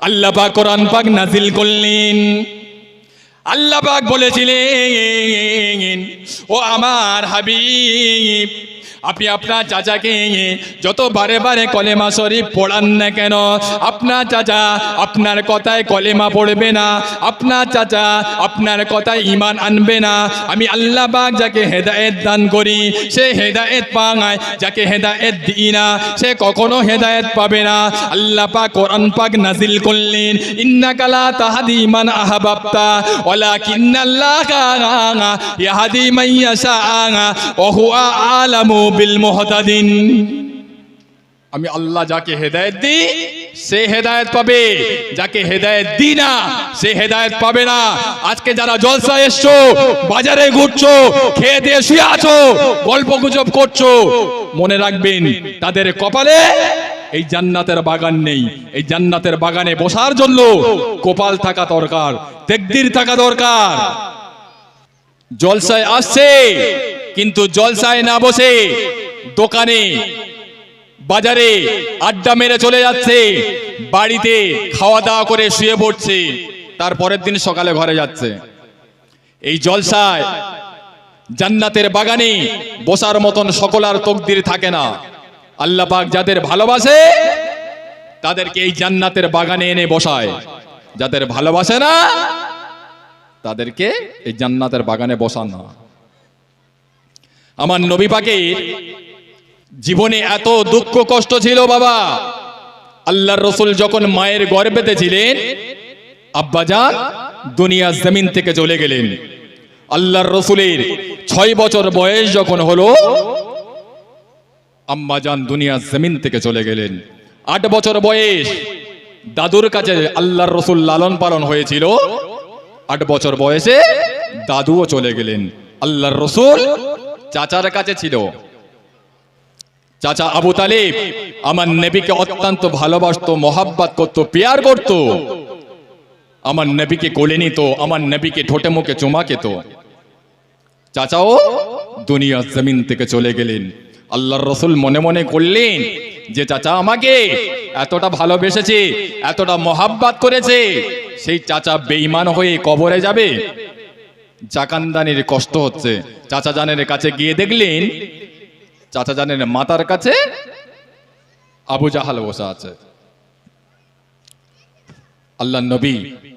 আল্লাহ পাক কোরআন পাক নাজিল করলেন। আল্লাহ পাক বলেছিলেন ও আমার হাবিব আপনি আপনার চাচাকে যত বারে বারে কলেমা শরীফ পড়ান না কেন? আপনার চাচা আপনার কথায় কলেমা পড়বে না। আপনার চাচা আপনার কথায় ইমান আনবে না। আমি আল্লাহ পাক যাকে হেদায়েত দান করি, সে হেদায়েত পায় যাকে হেদায়েত দিই না, সে কখনো হেদায়েত পাবে না। আল্লাহ পাক কোরআন পাক নাজিল করলেন, ইন্নাকা লা তাহদি মান আহবাবতা, ওয়ালাকিন্নাল্লাহা ইয়াহদি মান ইয়াশা ওয়া হুয়া আলামু বিল মুহতাদিন। আমি আল্লাহ যাকে হেদায়েত দিই, সে হেদায়েত পাবে। যাকে হেদায়েত দিই না, সে হেদায়েত পাবে না। আজকে যারা জলসা এসছো, বাজারে ঘুরছো, খেয়ে দিয়ে শুয়ে আছো, গল্প গুজব করছ, মনে রাখবেন, তাদের কপালে এই জান্নাতের বাগান নেই। এই জান্নাতের বাগানে বসার জন্য কপাল থাকা দরকার, তেকদির থাকা দরকার। জলসায় আসছে কিন্তু জলসায় না বসে দোকানে, বাজারে আড্ডা মেরে চলে যাচ্ছে, বাড়িতে খাওয়া দাওয়া করে শুয়ে পড়ছে তারপরের দিন সকালে ঘরে যাচ্ছে। এই জলসায় জান্নাতের বাগানে বসার মতন সকল আর তকদির থাকে না। আল্লাহ পাক যাদের ভালোবাসে, তাদেরকে এই জান্নাতের বাগানে এনে বসায়। যাদের ভালোবাসে না, তাদেরকে এই জান্নাতের বাগানে বসান না। আমার নবী পাকের জীবনে এত দুঃখ কষ্ট ছিল বাবা। আল্লাহর রসুল যখন মায়ের গর্ভেতে ছিলেন, আব্বাজান দুনিয়া জমিন থেকে চলে গেলেন। আল্লাহর রসুলের ছয় বছর বয়স যখন হলো, আম্মাজান দুনিয়া জমিন থেকে চলে গেলেন। আট বছর বয়স দাদুর কাছে আল্লাহর রসুল লালন পালন হয়েছিল। আট বছর বয়সে দাদুও চলে গেলেন। আল্লাহর রসুল চাচার কাছে ছিল। চাচা আবু তালিব, আমার নবীকে অত্যন্ত ভালোবাসতো, মহাব্বাত করতো, পেয়ার করত। আমার নবীকে কোলে নিত, আমার নবীকে ঠোঁটে মুখে চুমা খেত। চাচাও দুনিয়া জমিন থেকে চলে গেলেন। আল্লাহর রসুল মনে মনে করলেন যে, চাচা আমাকে এতটা ভালোবেসেছে, এতটা মহাব্বাত করেছে, সেই চাচা বেঈমান হয়ে কবরে যাবে জাকানদানির কষ্ট হচ্ছে। চাচা জানের কাছে গিয়ে দেখলেন, চাচা জানের মাতার কাছে আবু জাহাল বসে আছে। আল্লাহ নবী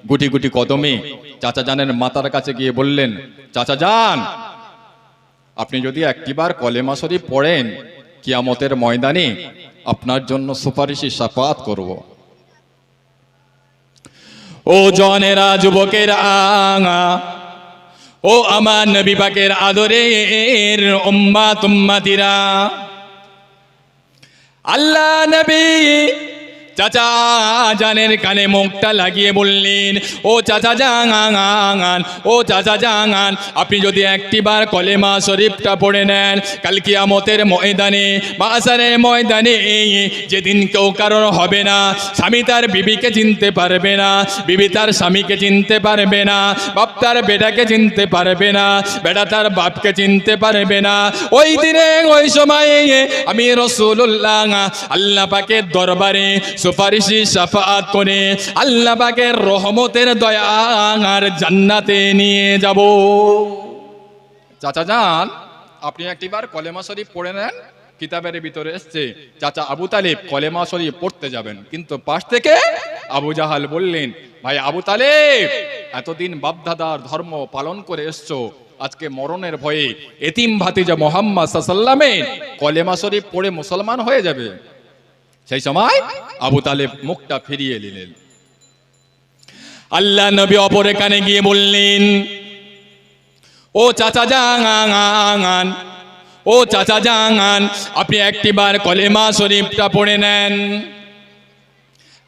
গুটি গুটি কদমে চাচা জানের মাতার কাছে গিয়ে বললেন, চাচা যান আপনি যদি একটিবার কলেমা শরীফ পড়েন, কিয়ামতের ময়দানে আপনার জন্য সুপারিশি সাফাত করব। ও জনেরা, যুবকের আঙা ও আমার নবী পাকের আদরের উম্মা তুম্মাতিরা আল্লাহ নবী চাচা জানের কানে মুখটা লাগিয়ে বললেন, ও চাচা জাঙান ও চাচা জাঙান আপনি যদি একটিবার কলেমা শরীফটা পড়ে নেন, কাল কিয়ামতের ময়দানে বাসারের ময়দানে যেদিন কেউ কারোর হবে না, স্বামী তার বিবিকে চিনতে পারবে না, বিবি তার স্বামীকে চিনতে পারবে না, বাপ তার বেটাকে চিনতে পারবে না, বেটা তার বাপকে চিনতে পারবে না। ওই দিনে, ওই সময়ে আমি রসুল্লাহ আল্লাহ পাকের দরবারে সুপারিশি সাফাত করে। আল্লাহ পাকের রহমতের দয়া আর জান্নাতে নিয়ে যাব। চাচা যান আপনি একটিবার কলেমা শরীফ পড়ে নেন, কিতাবের ভিতরে এসছে, চাচা আবু তালিব কলেমা শরীফ পড়তে যাবেন। কিন্তু পাশ থেকে আবু জাহাল বললেন, ভাই আবু তালেব, এতদিন বাপদাদার ধর্ম পালন করে এসছো। আজকে মরণের ভয়ে এতিম ভাতিজা মোহাম্মদ সাল্লামের কলেমা শরীফ পড়ে মুসলমান হয়ে যাবে। সেই সময় আবু তালেব মুখটা ফিরিয়ে নিলেন। আল্লাহ নবী অপর কানে গিয়ে বললেন, ও চাচা জাঙান ও চাচা জাঙান আপনি একটিবার কলেমা শরীফটা পড়ে নেন।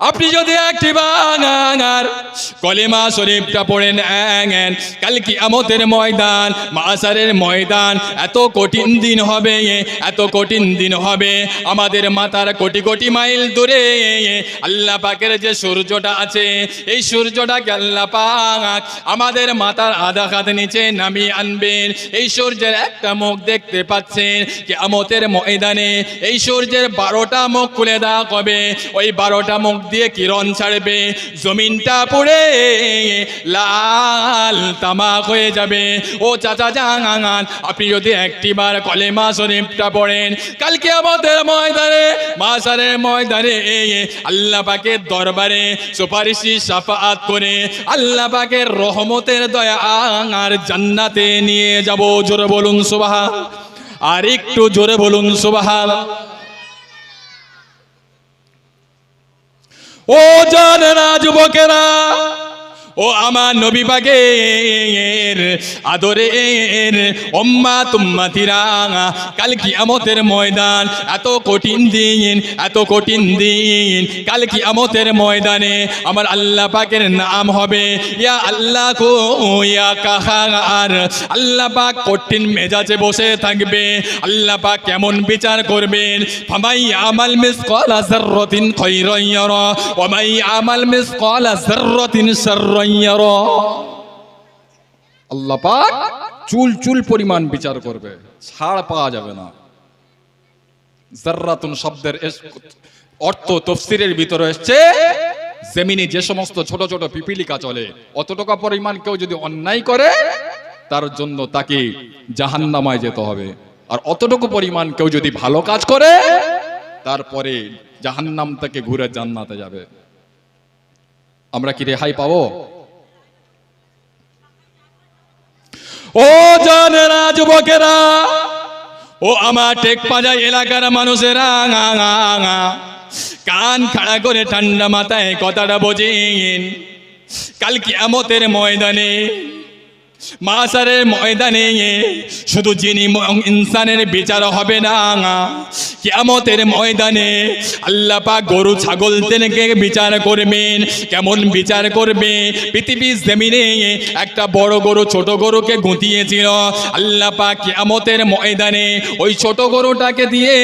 আপনি যদি একটি বাঙার কলিমা শরীফটা পড়ে নেন কাল কি আমতের ময়দান, মাসারের ময়দান, এত কঠিন দিন হবে, এত কঠিন দিন হবে, আমাদের মাথার কোটি কোটি মাইল দূরে, আল্লাহ পাকের যে সূর্যটা আছে, এই সূর্যটাকে আল্লাহ পাক আমাদের মাথার আধা হাত নিচে নামিয়ে আনবেন। এই সূর্যের একটা মুখ দেখতে পাচ্ছেন কি আমতের ময়দানে এই সূর্যের বারোটা মুখ খুলে দেওয়া কবে ওই বারোটা মুখ দিয়ে কিরণ ছাড়বে? জমিনটা পড়ে লাল তামাক হয়ে যাবে। ও চাচা জাঙান আপনি যদি একটিবার কলেমা শরীফটা পড়েন, কালকে আমাদের ময়দানে মাসারের ময়দানে, আল্লাহ পাকের দরবারে সুপারিশি সাফাত করে আল্লাহ রহমতের দয়া আর জান্নাতে নিয়ে যাব। জোরে বলুন সুবাহ আর একটু জোরে বলুন সুবাহ ও জানেরা যুবকেরা। ও আমার নবী আদরের ওম্মা তুম্মাতিরা কাল কিয়ামতের ময়দান এত কঠিন দিন, এত কঠিন দিন। কাল কিয়ামতের ময়দানে আমার আল্লাহ পাকের নাম হবে, ইয়া আল্লাহ কো, ইয়া কাহার। আল্লাহ পাক কঠিন মেজাজে বসে থাকবে, আল্লাহ পাক কেমন বিচার করবেন? ফামাই আমাল মিসকালা যাররাতিন খায়রান ইয়ারা ওয়া মাই আমাল মিসকালা যাররাতিন শাররান ইয়ারা আল্লাহ পাক চুল চুল পরিমাণ বিচার করবে। ছাড় পাওয়া যাবে না। জাররাতুন শব্দের অর্থ তফসিরের ভিতরে এসছে, জমিনে যে সমস্ত ছোট ছোট পিপিলিকা চলে অতটুকু পরিমাণ কেউ যদি অন্যায় করে, তার জন্য তাকে জাহান্নামায় যেতে হবে। আর অতটুকু পরিমাণ কেউ যদি ভালো কাজ করে, তারপরে জাহান্নাম থেকে ঘুরে জান্নাতে যাবে। আমরা কি রেহাই পাবো? ও জনেরা যুবকেরা ও আমার টেক পাজা এলাকার মানুষেরা কান খাড়া করে ঠান্ডা মাথায় কথাটা বোঝেন। কালকে আমতের ময়দানে মাসারের ময়দানে শুধু যিনি ইনসানের বিচার হবে না কিয়ামতের ময়দানে আল্লাহ গরু, ছাগল থেকে বিচার করবেন। কেমন বিচার করবে? পৃথিবীর জমিনে একটা বড় গরু, ছোট গরুকে গুঁতিয়েছিল। আল্লাহ পাক কিয়ামতের ময়দানে ওই ছোট গরুটাকে দিয়ে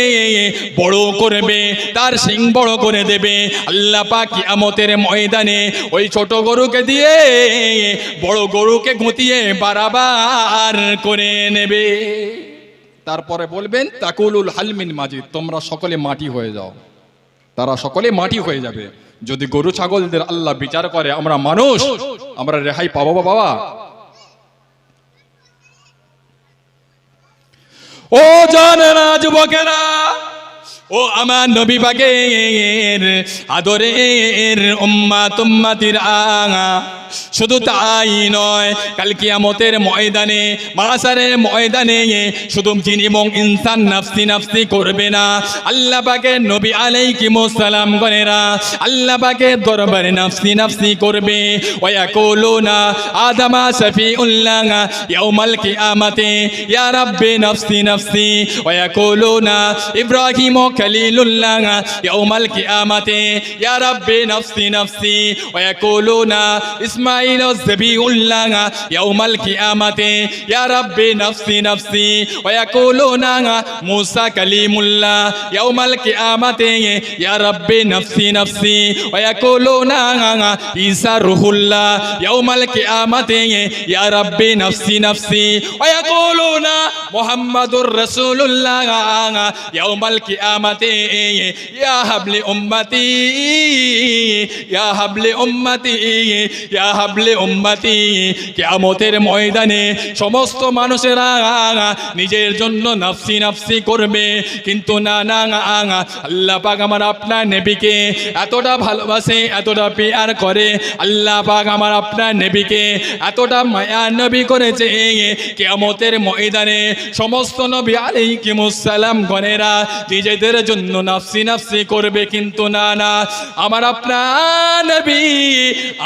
বড় করবে, তার সিং বড় করে দেবে। আল্লাহ পাক কিয়ামতের ময়দানে ওই ছোট গরুকে দিয়ে বড় গরুকে গুঁতিয়ে বারাবার করে নেবে। তারপরে বলবেন, তাকুলুল হালমিন মাজিদ, তোমরা সকলে মাটি হয়ে যাও। তারা সকলে মাটি হয়ে যাবে। যদি গরু ছাগলদের আল্লাহ বিচার করে, আমরা মানুষ, আমরা রেহাই পাবো বাবা? ও জানেরা, যুবকেরা, ও আমার নবী বাগের আদরের উম্মা তুম্মাতির আঙা শুধু তাই নয়, কাল কিয়ামতের ময়দানে মাসারের ময়দানে শুধু যিনি এবং ইনসান নাফসি নাফসি করবে না। আল্লাহ পাকে নবী আলাইহিস সালাম গনেরা আল্লাহ পাকে দরবারে নাফসি নাফসি করবে। ওয়া ওয়াকুলুনা আদামা শফিউল্লাহ ইয়াউমাল কিয়ামাতে, ইয়া রাব্বি নাফসি নাফসি। ওয়াকুলুনা ইব্রাহিম খলিলুল্লাহ ইয়াউমাল কিয়ামাতে, ইয়া রাব্বি নাফসি নাফসি। ওয়াকুলুনা ইসমাঈল জবিউল্লাহ ইয়াউমাল কিয়ামাতে, ইয়া রাব্বি নাফসি নাফসি ওয়াকুলুনা মুসা কালিমুল্লাহ, ইয়াউমাল কিয়ামাতে, ইয়া রাব্বি নাফসি নাফসি ওয়াকুলুনা ঈসা রুহুল্লাহ, ইয়াউমাল কিয়ামাতে, ইয়া রাব্বি নাফসি নাফসি ওয়াকুলুনা মুহাম্মাদুর রাসূলুল্লাহ ইয়াউমাল কিয়ামাতে, ইয়া হাবলি উম্মতি, ইয়া হাবলি উম্মতি, ইয়া হাবলি উম্মতি। কিয়ামতের ময়দানে সমস্ত মানুষেরা নিজের জন্য নাফসি নাফসি করবে। কিন্তু না না না আল্লাহ পাক আমার আপনার নেবিকে এতটা ভালোবাসে, এতটা পেয়ার করে। আল্লাহ পাক আমার আপনার নেবিকে এতটা মায়া নবী করেছে। কিয়ামতের ময়দানে সমস্ত নবী আলাইহিমুসসালাম গণেরা নিজেদের জন্য নাফসি নাফসি করবে কিন্তু না না। আমার আপনার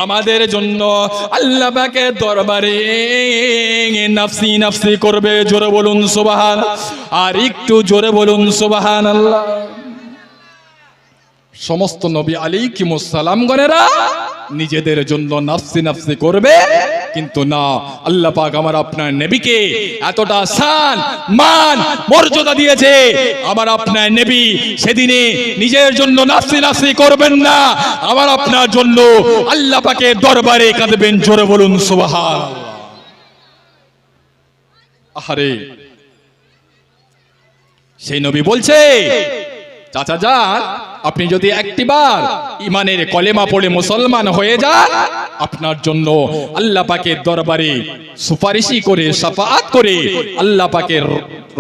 আমাদের জন্য আল্লাহ পাকের দরবারে নাফসি নাফসি করবে। জোরে বলুন সুবহান, আর একটু জোরে বলুন সুবহান আল্লাহ সমস্ত নবী আলী কিমুসালাম গণেরা নিজেদের জন্য নাফসি নাফসি করবে। কিন্তু না। আল্লাহ পাক আমার আপনার নবীকে এতটা শান মান, মর্যাদা দিয়েছে। আমার আপনার নবী সেদিনে নিজের জন্য নাফসি নাফসি করবেন না। আমার আপনার জন্য আল্লাহ পাকের দরবারে কাঁদবেন, জোরে বলুন সুবহান আহারে। সেই নবী বলছে, চাচা যান আপনি যদি একটিবার ইমানের কলেমা পড়ে মুসলমান হয়ে যান, আপনার জন্য আল্লাহ পাকের দরবারে সুপারিশি করে সাফাত করে আল্লাহ পাকের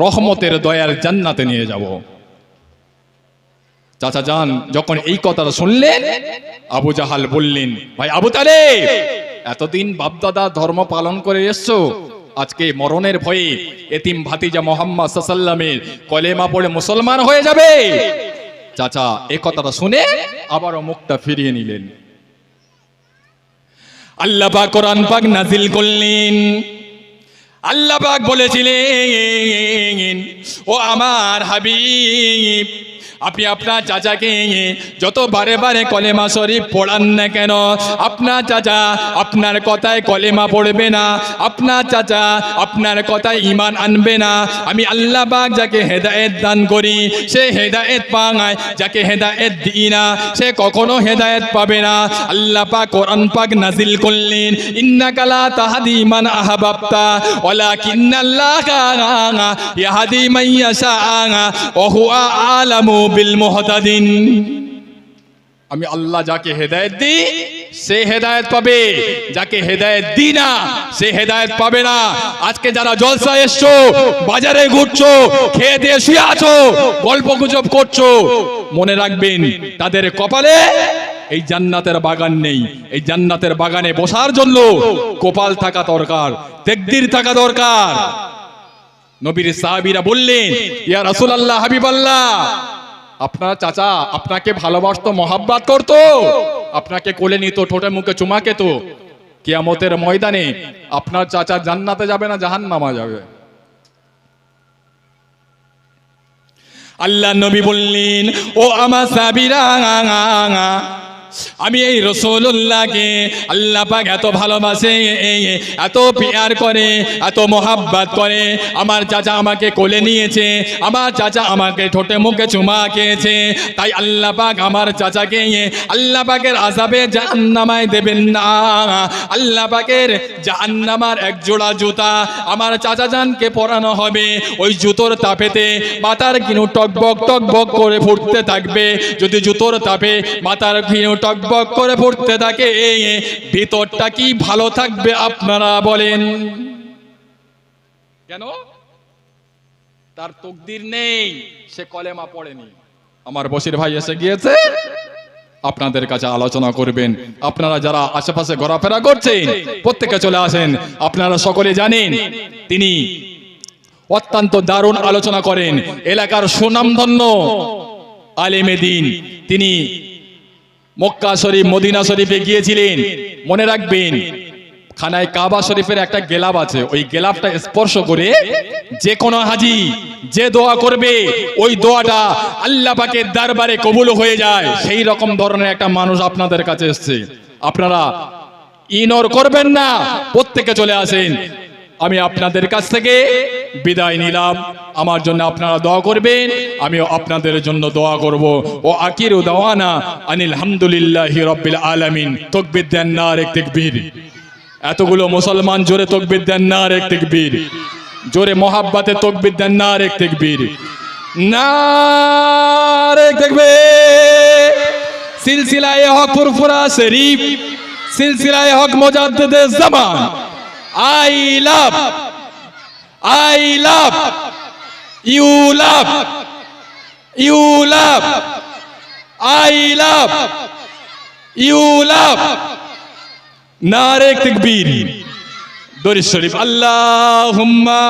রহমতের দয়ার জান্নাতে নিয়ে যাব। চাচা যান, যখন এই কথাটা শুনলেন, আবু জাহাল বললেন, ভাই আবু তালে এতদিন বাপদাদা ধর্ম পালন করে এসছো, আজকে মরণের ভয়ে এতিম ভাতিজা মোহাম্মদ সাল্লামের কলেমা পড়ে মুসলমান হয়ে যাবে। চাচা, এ কথাটা শুনে আবারও মুখটা ফিরিয়ে নিলেন। আল্লাহ কোরআন পাক নাজিল করলেন। আল্লাহ বলেছিলেন, ও আমার হাবিব আপনি আপনার চাচাকে যত বারে বারে কলেমা শরীফ পড়ান না কেন, আপনার চাচা আপনার কথায় কলেমা পড়বে না, আপনার চাচা আপনার কথায় ইমান আনবে না। আমি আল্লাহ পাক যাকে হেদায়েত দান করি, সে হেদায়েত পায় যাকে হেদায়েত দিই না, সে কখনো হেদায়েত পাবে না। আল্লাহ পাক কোরআন পাক নাজিল করলেন, ইন্নাকা লা তাহদি মান আহবাবতা, ওয়ালাকিন্নাল্লাহা ইয়াহদি মান ইয়াশা ওয়া হুয়া আলামু আমি আল্লাহ যাকে হেদায়েত দিই, সে হেদায়েত পাবে। যাকে হেদায়েত দিই না, সে হেদায়েত পাবে না। আজকে যারা জলসা এসছো, বাজারে ঘুরছো, খেয়ে দিয়ে শুয়ে আছো, গল্প গুজব করছ, মনে রাখবেন, তাদের কপালে এই জান্নাতের বাগান নেই। এই জান্নাতের বাগানে বসার জন্য কপাল থাকা দরকার, তেকদির থাকা দরকার। নবীর সাহাবীরা বললেন, ইয়া রাসূলুল্লাহ, হাবিবাল্লাহ আপনার চাচা, আপনাকে ভালোবাসতো, মহাব্বাত করতো। আপনাকে কোলে নিত, ঠোঁটে মুখে চুমা খেত। কিয়ামতের ময়দানে আপনার চাচা জান্নাতে যাবে না জাহান নামা যাবে? আল্লাহ নবী বললেন, ও আমার সাবিরা আমি এই রসুল্লাহকে আল্লাহ পাক এত ভালোবাসে এত পেয়ার করে, এত মোহাব্বাত করে। আমার চাচা আমাকে কোলে নিয়েছে, আমার চাচা আমাকে ঠোঁটে মুখে চুমা খেয়েছে। তাই আল্লাহ পাক আমার চাচাকে আল্লাহ পাকের আজাবে জাহান্নামায় দেবেন না। আল্লাহ পাকের জাহান্নামার এক জোড়া জুতা আমার চাচা জানকে পরানো হবে। ওই জুতোর তাপেতে মাথার কিনু টকবক টকবক করে ফুটতে থাকবে। যদি জুতোর তাপে মাথার কিনু টকবক করে ফুটতে থাকে। ভিতরটা কি ভালো থাকবে আপনারা বলেন। কেন? তার তকদির নেই, সে কলেমা পড়েনি। আমার বসির ভাই এসে গিয়েছে। আপনাদের কাছে আলোচনা করবেন। আপনারা যারা আশেপাশে ঘোরাফেরা করছেন, প্রত্যেকে চলে আসেন। আপনারা সকলে জানেন, তিনি অত্যন্ত দারুণ আলোচনা করেন। এলাকার সুনামধন্য আলেমে দিন। তিনি মক্কা শরীফ, মদিনা শরীফে গিয়েছিলেন মনে রাখবেন, খানায় কাবা শরীফের একটা গেলাপ আছে। ওই গেলাপটা স্পর্শ করে যে কোনো হাজি যে দোয়া করবে, ওই দোয়াটা আল্লাহ পাকের দরবারে কবুল হয়ে যায়। সেই রকম ধরনের একটা মানুষ আপনাদের কাছে এসছে। আপনারা ইনর করবেন না, প্রত্যেকে চলে আসেন। আমি আপনাদের কাছ থেকে বিদায় নিলাম। আমার জন্য আপনারা দোয়া করবেন, আমিও আপনাদের জন্য দোয়া করব। ও আকির দাওয়ানা আনিল হামদুলিল্লাহি রব্বিল আলামিন। তকবির দেন না আর এক তাকবীর। এতগুলো মুসলমান জোরে তকবির দেন না আর এক তাকবীর। জোরে মোহাব্বাতে তকবির দেন না আর এক তাকবীর। না সিলসিলায়ে হক ফুরফুরা শরীফ, সিলসিলায়ে হক মুজাদ্দিদে জামান। I love I love, you love you love, I love, you love. নারে তকবীর দরিশ শরীফ, আল্লাহুম্মা।